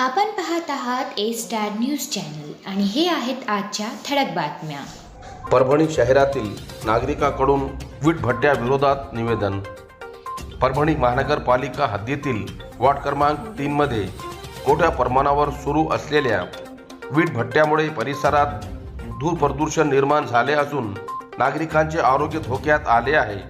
आपण पाहत आहात ए स्टार न्यूज चॅनल आणि हे आहेत आजच्या ठळक बातम्या. परभणी शहरातील नागरिकाकडून वीट भट्ट्या विरोधात निवेदन. परभणी महानगरपालिका हद्दीतील वॉर्ड क्रमांक तीनमध्ये मोठ्या प्रमाणावर सुरू असलेल्या वीट भट्ट्यामुळे परिसरात धूर प्रदूषण निर्माण झाले असून नागरिकांचे आरोग्य धोक्यात आले आहे.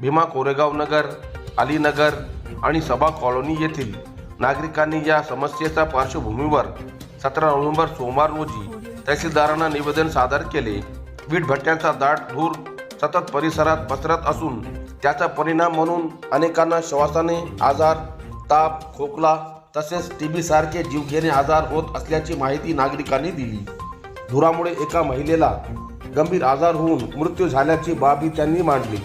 भीमा कोरेगाव नगर अलीनगर आणि सभा कॉलनी येथील नागरिकांनी या समस्येच्या पार्श्वभूमीवर सतरा नोव्हेंबर सोमवार रोजी तहसीलदारांना निवेदन सादर केले. वीट भट्ट्यांचा दाट धूर सतत परिसरात पसरत असून त्याचा परिणाम म्हणून अनेकांना श्वासाने आजार ताप खोकला तसेच टी बी सारखे जीवघेणे आजार होत असल्याची माहिती नागरिकांनी दिली. धुरामुळे एका महिलेला गंभीर आजार होऊन मृत्यू झाल्याची बाबी त्यांनी मांडली.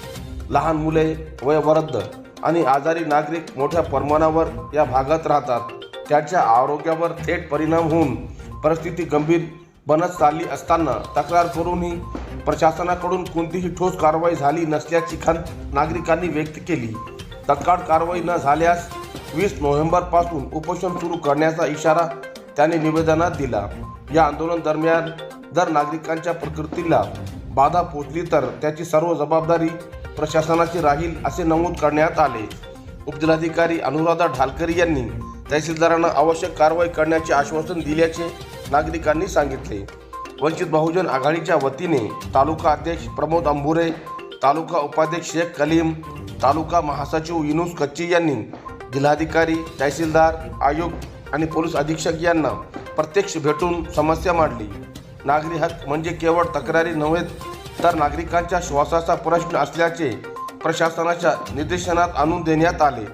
लहान मुले वयवृद्ध आणि आजारी नागरिक मोठ्या प्रमाणावर या भागात राहतात. त्यांच्या आरोग्यावर थेट परिणाम होऊन परिस्थिती गंभीर बनत चालली असताना तक्रार करूनही प्रशासनाकडून कोणतीही ठोस कारवाई झाली नसल्याची खंत नागरिकांनी व्यक्त केली. तत्काळ कारवाई न झाल्यास वीस नोव्हेंबरपासून उपोषण सुरू करण्याचा इशारा त्यांनी निवेदनात दिला. या आंदोलन दरम्यान जर नागरिकांच्या प्रकृतीला बाधा पोचली तर त्याची सर्व जबाबदारी प्रशासनाची राहील असे नमूद करण्यात आले. उपजिल्हाधिकारी अनुराधा ढालकरी यांनी तहसीलदारांना आवश्यक कारवाई करण्याचे आश्वासन दिल्याचे नागरिकांनी सांगितले. वंचित बहुजन आघाडीच्या वतीने तालुका अध्यक्ष प्रमोद अंबुरे तालुका उपाध्यक्ष शेख कलीम तालुका महासचिव युनुस कच्ची यांनी जिल्हाधिकारी तहसीलदार आयुक्त आणि पोलीस अधीक्षक यांना प्रत्यक्ष भेटून समस्या मांडली. नागरी हक्क म्हणजे केवळ तक्रारी नव्हे तर नागरिकांच्या श्वासाचा प्रश्न असल्याचे प्रशासनाच्या निर्देशनात आणून देण्यात आले.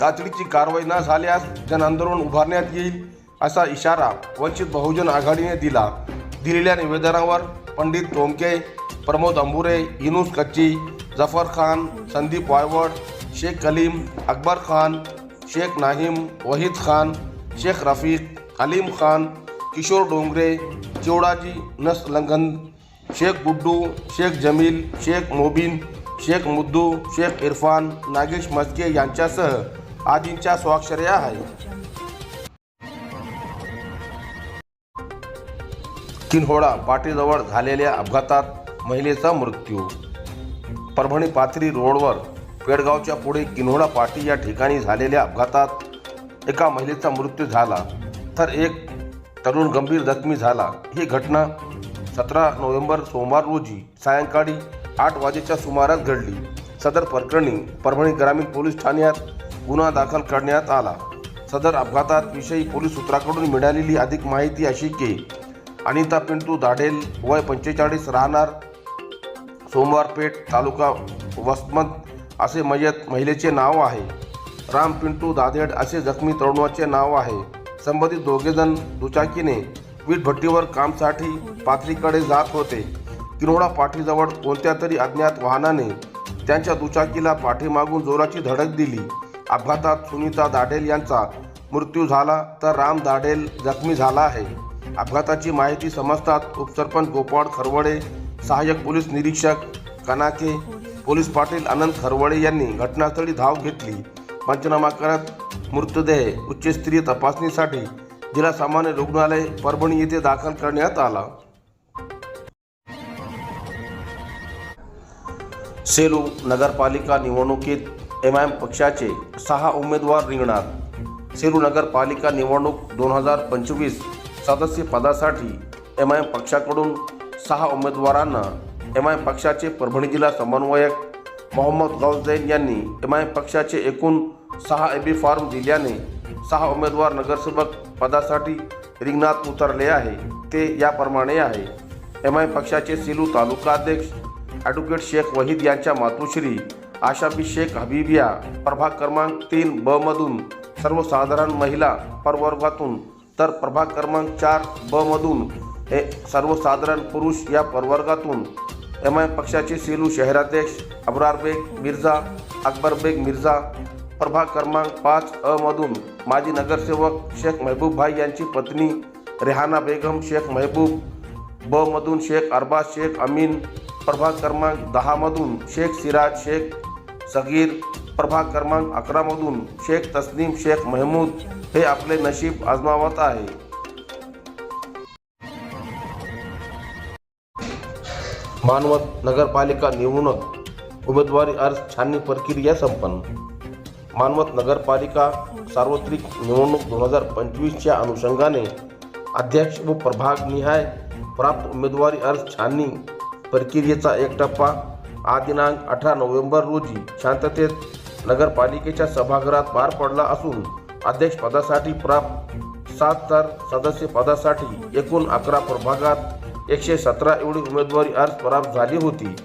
तातडीची कारवाई न झाल्यास जनआंदोलन उभारण्यात येईल असा इशारा वंचित बहुजन आघाडीने दिला. दिलेल्या निवेदनावर पंडित टोमके प्रमोद अंबुरे इनुस कच्ची जफर खान संदीप वायवड शेख कलीम अकबर खान शेख नाहीम वहीद खान शेख रफीक अलीम खान किशोर डोंगरे चिवडाजी नसलंगन शेख गुड्डू शेख जमील शेख मोबिन शेख मुद्दू शेख इरफान नागेश मस्के यांच्यासह आदींच्या स्वाक्षऱ्या आहेत. किनहोळा पाटीजवळ झालेल्या अपघातात महिलेचा मृत्यू. परभणी पाथरी रोडवर पेडगावच्या पुढे किन्होळा पाटी या ठिकाणी झालेल्या अपघातात एका महिलेचा मृत्यू झाला. तर एक तरुण गंभीर जखमी झाला. ही घटना सतरा नोव्हेंबर सोमवार रोजी सायंकाळी आठ वाजेच्या सुमारास घडली. सदर प्रकरणी परभणी ग्रामीण पोलीस ठाण्यात गुन्हा दाखल करण्यात आला. सदर अपघातात विषयी पोलीस सूत्राकडून मिळालेली अधिक माहिती अशी की अनिता पिंटू दाढेल वय पंचेचाळीस राहणार सोमवारपेठ तालुका वसमत असे मयत महिलेचे नाव आहे. राम पिंटू दादेड असे जखमी तरुणाचे नाव आहे. संबंधित दोघेजण दुचाकीने वीटभट्टीवर कामसाठी पाथरीकडे जात होते. किनोडा पाठीजवळ कोणत्या तरी अज्ञात वाहनाने त्यांच्या दुचाकीला पाठीमागून जोराची धडक दिली. अपघातात सुनीता दाढेल यांचा मृत्यू झाला तर राम दाढेल जखमी झाला आहे. अपघाताची माहिती समजतात उपसरपंच गोपाळ खरवडे सहाय्यक पोलीस निरीक्षक कनाके पोलीस पाटील अनंत खरवडे यांनी घटनास्थळी धाव घेतली. पंचनामा करत मृतदेह उच्चस्तरीय तपासणीसाठी जिल्हा सामान्य रुग्णालय परभणी येथे दाखल करण्यात आला. सेलू नगरपालिका निवडणुकीत एम आय एम पक्षाचे सहा उमेदवार रिंगणार सेलू नगरपालिका निवडणूक दोन हजार पंचवीस सदस्य पदासाठी एम आय एम पक्षाकडून सहा उमेदवारांना एम आय एम पक्षाचे परभणी जिल्हा समन्वयक मोहम्मद गौसदैन यांनी एम आय एम पक्षाचे एकूण सहा ए बी फॉर्म दिल्याने सहा उमेदवार नगरसेवक पदासाठी रिंगणात उतरले आहे. ते याप्रमाणे आहे. एम आय पक्षाचे सिलू तालुका अध्यक्ष ॲडव्होकेट शेख वहीद यांच्या मातोश्री आशाबी शेख हबीबिया प्रभाग क्रमांक तीन ब मधून सर्वसाधारण महिला प्रवर्गातून तर प्रभाग क्रमांक चार ब मधून हे सर्वसाधारण पुरुष या प्रवर्गातून एम आय पक्षाचे सेलू शहराध्यक्ष अब्रार बेग मिर्झा अकबर बेग मिर्झा प्रभाग क्रमांक पाच अ मधून माजी नगरसेवक शेख महबूब भाई यांची पत्नी रेहाना बेगम शेख महबूब ब मधून शेख अरबाज शेख अमीन प्रभाग क्रमांक दहामधून शेख सिराज शेख सगीर प्रभाग क्रमांक अकरामधून शेख तस्नीम शेख महमूद हे आपले नशीब आजमावत आहे. मानवत नगरपालिका निवडणूक उमेदवारी अर्ज छाननी प्रक्रिया संपन्न. मानवत नगरपालिका सार्वत्रिक निवडणूक दोन हजार पंचवीसच्या अनुषंगाने अध्यक्ष व प्रभागनिहाय प्राप्त उमेदवारी अर्ज छाननी प्रक्रियेचा एक टप्पा. आदिनांक दिनांक अठरा नोव्हेंबर रोजी शांततेत नगरपालिकेच्या सभागृहात पार पडला असून अध्यक्षपदासाठी प्राप्त सात तर सदस्य पदासाठी एकूण अकरा प्रभागात एकशे सतरा एवढी उमेदवारी अर्ज प्राप्त झाली होती.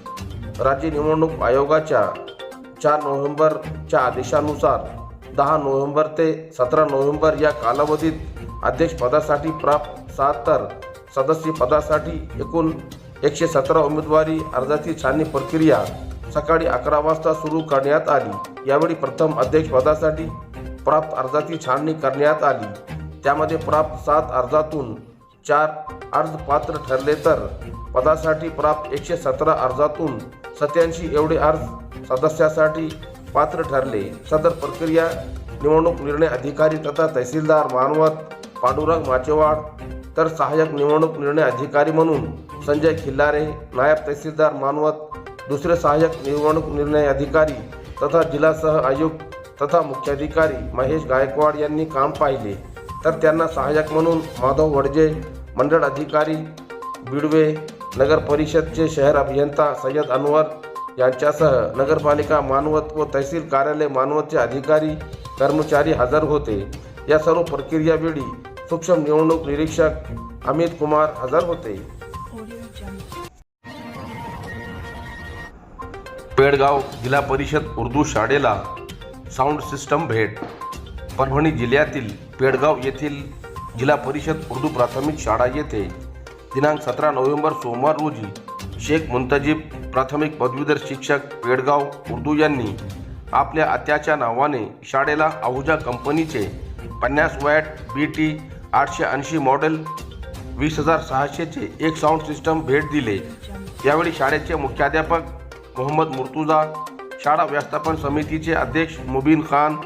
राज्य निवडणूक आयोगाच्या चार नोव्हेंबरच्या आदेशानुसार दहा नोव्हेंबर ते सतरा नोव्हेंबर या कालावधीत अध्यक्षपदासाठी प्राप्त सात तर सदस्य पदासाठी एकूण एकशे सतरा उमेदवारी अर्जाची छाननी प्रक्रिया सकाळी अकरा वाजता सुरू करण्यात आली. यावेळी प्रथम अध्यक्षपदासाठी प्राप्त अर्जाची छाननी करण्यात आली. त्यामध्ये प्राप्त सात अर्जातून चार अर्ज पात्र ठरले तर पदासाठी प्राप्त एकशे सतरा अर्जातून सत्याऐंशी एवढे अर्ज सदस्यासाठी पात्र ठरले. सदर प्रक्रिया निवडणूक निर्णय अधिकारी तथा तहसीलदार मानवत पांडुरंग माचेवाड तर सहाय्यक निवडणूक निर्णय अधिकारी म्हणून संजय खिल्लारे नायब तहसीलदार मानवत दुसरे सहाय्यक निवडणूक निर्णय अधिकारी तथा जिल्हा सह आयुक्त तथा मुख्याधिकारी महेश गायकवाड यांनी काम पाहिले. तर त्यांना सहाय्यक म्हणून माधव वडजे मंडळ अधिकारी बिडवे नगर परिषदचे शहर अभियंता सय्यद अनवर यांच्यासह नगरपालिका मानवत व तहसील कार्यालय मानवतचे अधिकारी कर्मचारी हजर होते. या सर्व प्रक्रियावेळी सूक्ष्म निवडणूक निरीक्षक अमित कुमार हजर होते. पेडगाव जिल्हा परिषद उर्दू शाळेला साऊंड सिस्टम भेट. परभणी जिल्ह्यातील पेडगाव येथील जिल्हा परिषद उर्दू प्राथमिक शाळा येथे दिनांक सतरा नोव्हेंबर सोमवार रोजी शेख मुंतजीब प्राथमिक पदवीधर शिक्षक पेडगाव उर्दू यांनी आपल्या आत्याच्या नावाने शाळेला आहुजा कंपनीचे पन्नास वॅट बी टी आठशे ऐंशी मॉडेल वीस हजार सहाशेचे एक साऊंड सिस्टम भेट दिले. यावेळी शाळेचे मुख्याध्यापक मोहम्मद मुर्तुजा शाळा व्यवस्थापन समितीचे अध्यक्ष मुबीन खान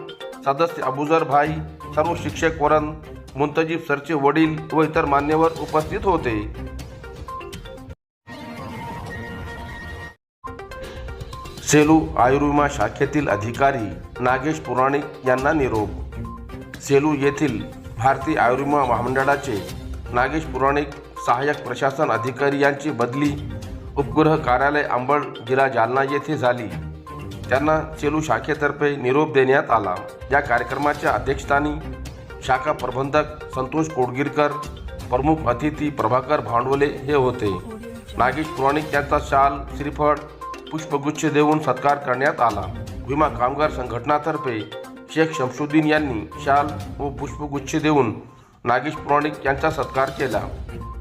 सदस्य अबुजर भाई सर्व शिक्षक वरण मुंतजीब सरचे वडील व इतर मान्यवर उपस्थित होते. सेलू आयुर्विमा शाखेतील अधिकारी नागेश पुराणिक यांना निरोप. सेलू येथील भारतीय आयुर्विमा महामंडळाचे नागेश पुराणिक सहाय्यक प्रशासन अधिकारी यांची बदली उपग्रह कार्यालय अंबड जिल्हा जालना येथे झाली. त्यांना सेलू शाखेतर्फे निरोप देण्यात आला. या कार्यक्रमाच्या अध्यक्षस्थानी शाखा प्रबंधक संतोष कोडगिरकर प्रमुख अतिथी प्रभाकर भांडवले हे होते. नागेश पुराणिक यांचा शाल श्रीफळ पुष्पगुच्छ देऊन सत्कार करण्यात आला. विमा कामगार संघटनातर्फे शेख शमशुद्दीन यांनी शाल व पुष्पगुच्छ देऊन नागेश पुराणिक यांचा सत्कार केला.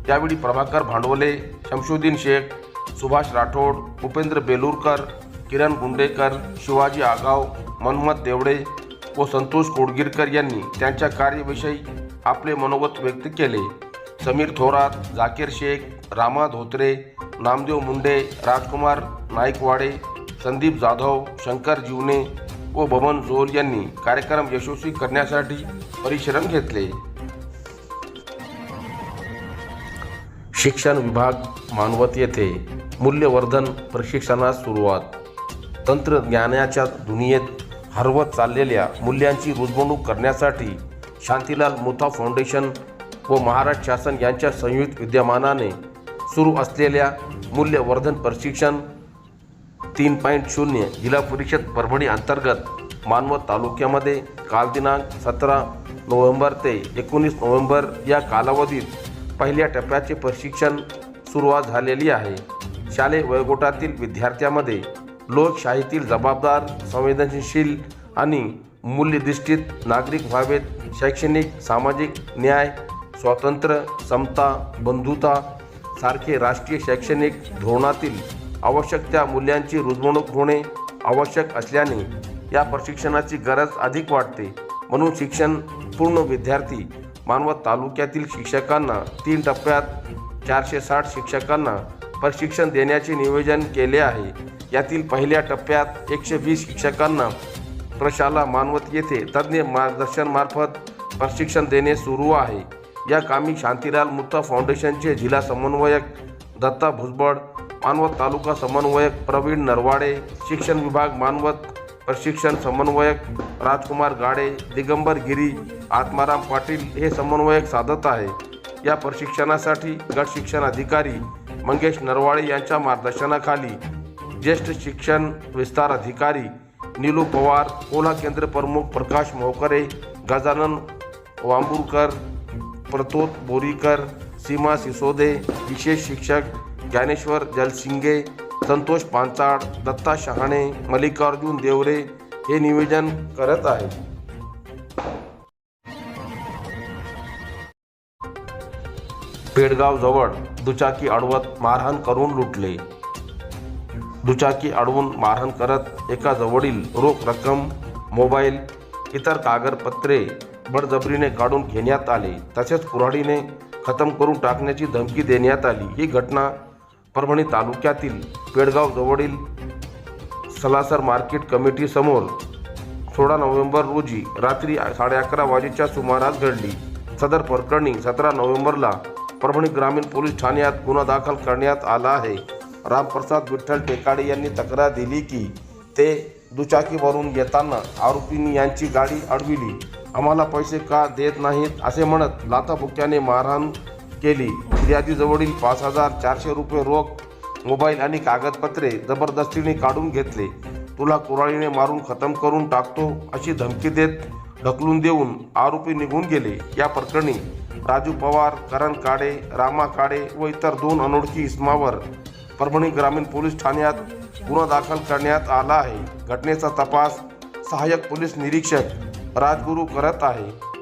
त्यावेळी प्रभाकर भांडवले शमशुद्दीन शेख सुभाष राठोड उपेंद्र बेलूरकर किरण गुंडेकर शिवाजी आगाव मनमत देवडे व संतोष कोडगिरकर यांनी त्यांच्या कार्यविषयी आपले मनोगत व्यक्त केले. समीर थोरात जाकीर शेख रामा धोत्रे नामदेव मुंडे राजकुमार नाईकवाडे संदीप जाधव शंकर जीवने व बमन जोल यांनी कार्यक्रम यशस्वी करण्यासाठी परिश्रम घेतले. शिक्षण विभाग मानवत येथे मूल्यवर्धन प्रशिक्षणास सुरुवात. तंत्रज्ञानाच्या दुनियेत हरवत चाललेल्या मूल्यांची रुजवणूक करण्यासाठी शांतीलाल मुथा फाउंडेशन व महाराष्ट्र शासन यांच्या संयुक्त विद्यमानाने सुरू असलेल्या मूल्यवर्धन प्रशिक्षण तीन पॉईंट शून्य जिल्हा परिषद परभणी अंतर्गत मानवत तालुक्यामध्ये काल दिनांक सतरा नोव्हेंबर ते एकोणीस नोव्हेंबर या कालावधीत पहिल्या टप्प्याचे प्रशिक्षण सुरुवात झालेली आहे. शालेय वयोगटातील विद्यार्थ्यांमध्ये लोकशाहीतील जबाबदार संवेदनशील आणि मूल्यधिष्ठित नागरिक व्हावेत. शैक्षणिक सामाजिक न्याय स्वातंत्र्य समता बंधुता सारखे राष्ट्रीय शैक्षणिक धोरणातील आवश्यक त्या मूल्यांची रुजवणूक होणे आवश्यक असल्याने या प्रशिक्षणाची गरज अधिक वाटते म्हणून शिक्षण पूर्ण विद्यार्थी मानवत तालुक्यातील शिक्षकांना तीन टप्प्यात चारशे साठ शिक्षकांना प्रशिक्षण देण्याचे नियोजन केले आहे. यातील पहिल्या टप्प्यात एकशे वीस शिक्षकांना प्रशाला मानवत येथे तज्ज्ञ मार्गदर्शनमार्फत प्रशिक्षण देणे सुरू आहे. या कामी शांतीलाल मुत्ता फाउंडेशनचे जिल्हा समन्वयक दत्ता भुजबळ मानवत तालुका समन्वयक प्रवीण नरवाडे शिक्षण विभाग मानवत प्रशिक्षण समन्वयक राजकुमार गाडे दिगंबर गिरी आत्माराम पाटील हे समन्वयक साधत आहे. या प्रशिक्षणासाठी गट शिक्षण अधिकारी मंगेश नरवाडे यांच्या मार्गदर्शनाखाली ज्येष्ठ शिक्षण विस्तार अधिकारी नीलू पवार कोल्हा केंद्र प्रमुख प्रकाश मोहकरे गजानन वांबुरकर प्रतोत बोरीकर सीमा सिसोदे विशेष शिक्षक ज्ञानेश्वर जलसिंगे संतोष पांचाळ दत्ता शहाणे मल्लिकार्जुन देवरे हे निवेदन करत आहेत. पेडगावजवळ दुचाकी अडवत मारहाण करून लुटले. दुचाकी अडवून मारहाण करत एका जवळील रोख रक्कम मोबाईल इतर कागदपत्रे बळजबरीने काढून घेण्यात आले तसेच कुऱ्हाडीने खतम करून टाकण्याची धमकी देण्यात आली. ही घटना परभणी तालुक्यातील पेडगाव जवळील सलासर मार्केट कमिटीसमोर सोळा नोव्हेंबर रोजी रात्री साडे अकरा वाजेच्या सुमारास घडली. सदर प्रकरणी सतरा नोव्हेंबरला परभणी ग्रामीण पोलीस ठाण्यात गुन्हा दाखल करण्यात आला आहे. रामप्रसाद विठ्ठल टेकाडे यांनी तक्रार दिली की ते दुचाकीवरून येताना आरोपींनी यांची गाडी अडविली. आम्हाला पैसे का देत नाहीत असे म्हणत लाथाबुक्याने मारहाण केली. फिर्यादीजवळील पाच हजार चारशे रुपये रोख मोबाईल आणि कागदपत्रे जबरदस्तीने काढून घेतले. तुला कुराळीने मारून खतम करून टाकतो अशी धमकी देत ढकलून देऊन आरोपी निघून गेले. या प्रकरणी राजू पवार करण काडे रामा काडे व इतर दोन अनोळखी इस्मावर परभणी ग्रामीण पोलीस ठाण्यात गुन्हा दाखल करण्यात आला आहे. घटनेचा तपास सहाय्यक पोलीस निरीक्षक राजगुरू करत आहे.